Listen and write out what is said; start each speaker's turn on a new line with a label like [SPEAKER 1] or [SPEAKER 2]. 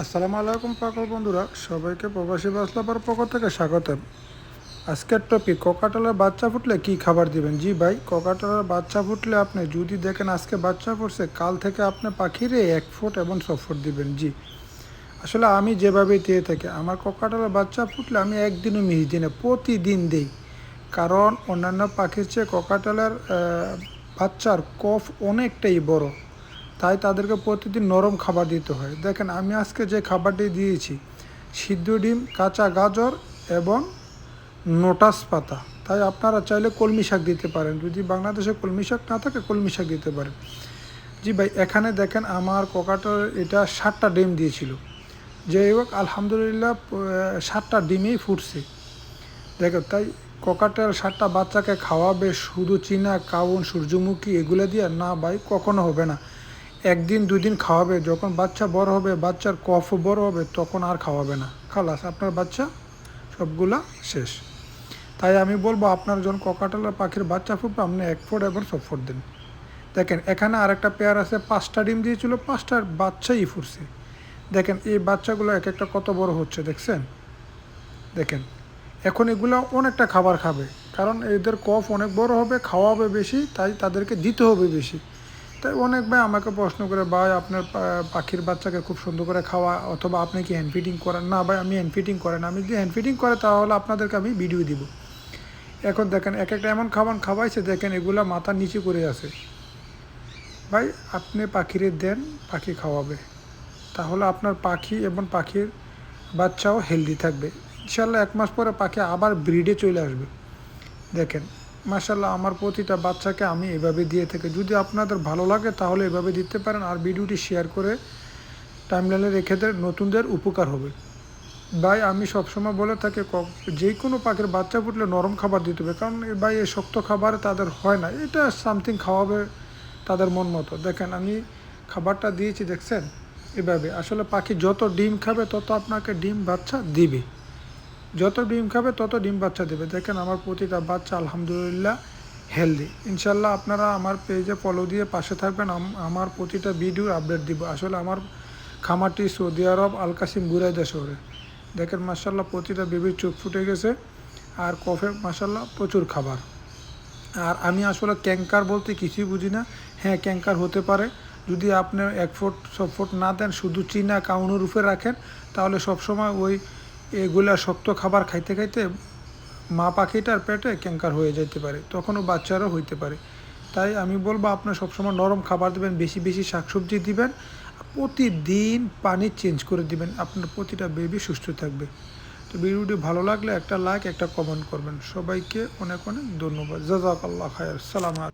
[SPEAKER 1] আসসালামু আলাইকুম পাকল বন্ধুরা, সবাইকে প্রবাসী বাসলাপার পক্ষ থেকে স্বাগতম। আজকের টপিক কোকাটালের বাচ্চা ফুটলে কি খাবার দিবেন? জি ভাই কোকাটালের বাচ্চা ফুটলে আপনি যদি দেখেন আজকে বাচ্চা ফুটছে, কাল থেকে আপনি পাখিরে এক ফুট এবং ছ ফুট দিবেন, জি। আসলে আমি যেভাবে দিয়ে থাকি, আমার কোকাটালের বাচ্চা ফুটলে আমি একদিনও মিস দিই না, প্রতিদিন দিই। কারণ অন্যান্য পাখির চেয়ে কোকাটালের বাচ্চার কফ অনেকটাই বড়। তাই তাদেরকে প্রতিদিন নরম খাবার দিতে হয়। দেখেন, আমি আজকে যে খাবারটি দিয়েছি, সিদ্ধ ডিম, কাঁচা গাজর এবং নোটাস পাতা। তাই আপনারা চাইলে কলমি শাক দিতে পারেন। যদি বাংলাদেশে কলমি শাক না থাকে, কলমি শাক দিতে পারেন। জি ভাই, এখানে দেখেন আমার কোকাটার এটা সাতটা ডিম দিয়েছিল। যাই হোক, আলহামদুলিল্লাহ সাতটা ডিমেই ফুটছে। দেখো, তাই ককাটেল সাতটা বাচ্চাকে খাওয়াবে শুধু চীনা, কাউন, সূর্যমুখী, এগুলো দিয়ে? না ভাই, কখনো হবে না। একদিন দুই দিন খাওয়াবে। যখন বাচ্চা বড় হবে, বাচ্চার কফ বড় হবে, তখন আর খাওয়াবে না। খালাস, আপনার বাচ্চা? সবগুলা শেষ। তাই আমি বলব, আপনার যখন ককাটেলা পাখির বাচ্চা ফুটবে, আপনি এক ফুট এবং সব ফুট দিন। দেখেন, এখানে আরেকটা পেয়ার আছে, পাঁচটা ডিম দিয়েছিল পাঁচটার বাচ্চাই ফুটছে। দেখেন, এই বাচ্চাগুলো এক একটা কত বড় হচ্ছে, দেখছেন? দেখেন, এখন এগুলো অনেকটা খাবার খাবে। কারণ এদের কফ অনেক বড় হবে, খাওয়াবে বেশি, তাই তাদেরকে দিতে হবে বেশি। তাই অনেক ভাই আমাকে প্রশ্ন করে, ভাই, আপনার পাখির বাচ্চাকে খুব সুন্দর করে খাওয়া অথবা আপনি কি হ্যান্ড ফিটিং করেন? না ভাই, আমি হ্যান্ড ফিটিং করেন আমি যদি হ্যান্ড ফিটিং করে, তাহলে আপনাদেরকে আমি ভিডিও দিব। এখন দেখেন এক একটা এমন খাবার খাওয়াইছে, দেখেন এগুলা মাথা নিচে করে আছে। ভাই, আপনি পাখিরে দেন, পাখি খাওয়াবে। তাহলে আপনার পাখি এবং পাখির বাচ্চাও হেলদি থাকবে। ইনশাল্লাহ এক মাস পরে পাখি আবার ব্রিডে চলে আসবে। দেখেন মাশাল্লাহ আমার প্রতিটা বাচ্চাকে আমি এভাবে দিয়ে থাকি। যদি আপনাদের ভালো লাগে, তাহলে এভাবে দিতে পারেন। আর ভিডিওটি শেয়ার করে টাইমলাইনে রেখে দেন, নতুনদের উপকার হবে। ভাই, আমি সবসময় বলে থাকি যে কোনো পাখির বাচ্চা ফুটলে নরম খাবার দিতে হবে। কারণ ভাই এই শক্ত খাবার তাদের হয় না। এটা সামথিং খাওয়াবে তাদের মন মতো। দেখেন, আমি খাবারটা দিয়েছি, দেখছেন? এভাবে। আসলে পাখি যত ডিম খাবে, তত আপনাকে ডিম বাচ্চা দিবে। যত ডিম খাবে তত ডিম বাচ্চা দেবে। দেখেন আমার প্রতিটা বাচ্চা আলহামদুলিল্লাহ হেলদি ইনশাল্লাহ আপনারা আমার পেজে ফলো দিয়ে পাশে থাকবেন। আমার প্রতিটা ভিডিও আপডেট দিব। আসলে আমার খামারটি Saudi Arab Al Qassim Buraidah শহরে। দেখেন মাসাল্লাহ প্রতিটা বেবির চোখ ফুটে গেছে। আর কফে মাসাল্লাহ প্রচুর খাবার। আর আমি আসলে ক্যাঙ্কার বলতে কিছুই বুঝি না। হ্যাঁ ক্যাঙ্কার হতে পারে। যদি আপনি এক ফুট, সব ফুট না দেন, শুধু চীনা কাউনের রূপে রাখেন, তাহলে সবসময় ওই এগুলা শক্ত খাবার খাইতে খাইতে মা পাখিটার পেটে ক্যাঙ্কার হয়ে যেতে পারে, তখনও বাচ্চারও হইতে পারে। তাই আমি বলব, আপনার সবসময় নরম খাবার দেবেন, বেশি বেশি শাকসবজি দিবেন প্রতিদিন পানি চেঞ্জ করে দিবেন, আপনার প্রতিটা বেবি সুস্থ থাকবে। তো ভিডিওটি ভালো লাগলে একটা লাইক একটা কমেন্ট করবেন। সবাইকে অনেক অনেক ধন্যবাদ। জাজাক আল্লাহ খায়ের সালাম